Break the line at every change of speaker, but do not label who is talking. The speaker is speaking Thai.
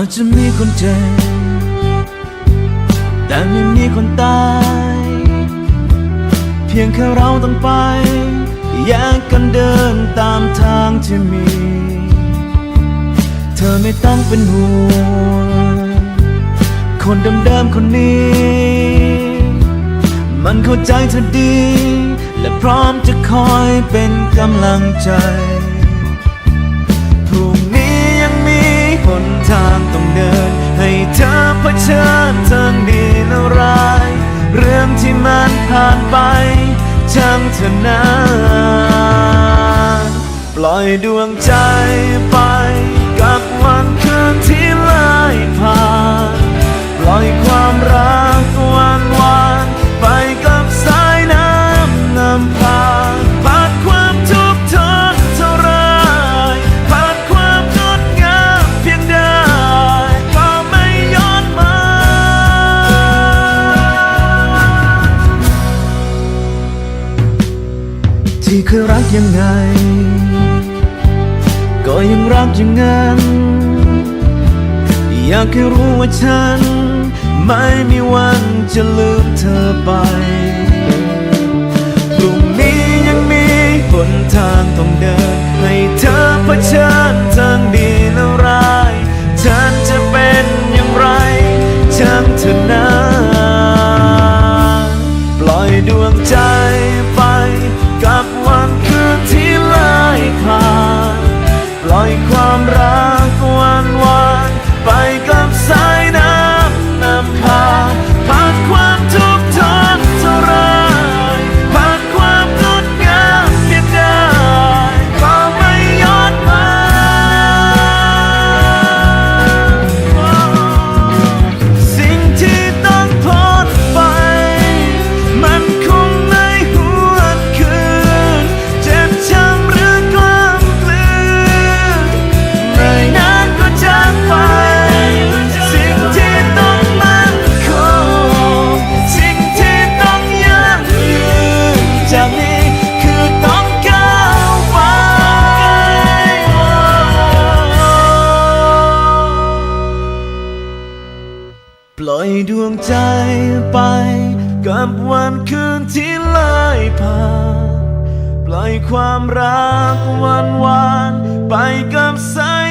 อาจจะมีคนเจ็บแต่ไม่มีคนตาย เพียงแค่เราต้องไป แยกกันเดินตามทางที่มี เธอไม่ต้องเป็นห่วงคนเดิมๆคนนี้ มันเข้าใจเธอดี และพร้อมจะคอยเป็นกำลังใจ เธอเผชิญทั้งดีและร้าย เรื่องที่มันผ่านไปช่างเธอนะปล่อยดวงใจไป เคยรักยังไง ก็ยังรักอย่างนั้น อยากให้รู้ว่าฉัน ไม่มีวันจะลืมเธอไปพรุ่งนี้ยังมีหนทางต้องเดิน ให้เธอเผชิญทางดีและร้ายฉันจะเป็นอย่างไรช่างเถอนะปล่อยดวงใจ ปล่อยดวงใจไปกับวันคืนที่ไล่ผ่านปล่อยความรักวันวานไปกับสาย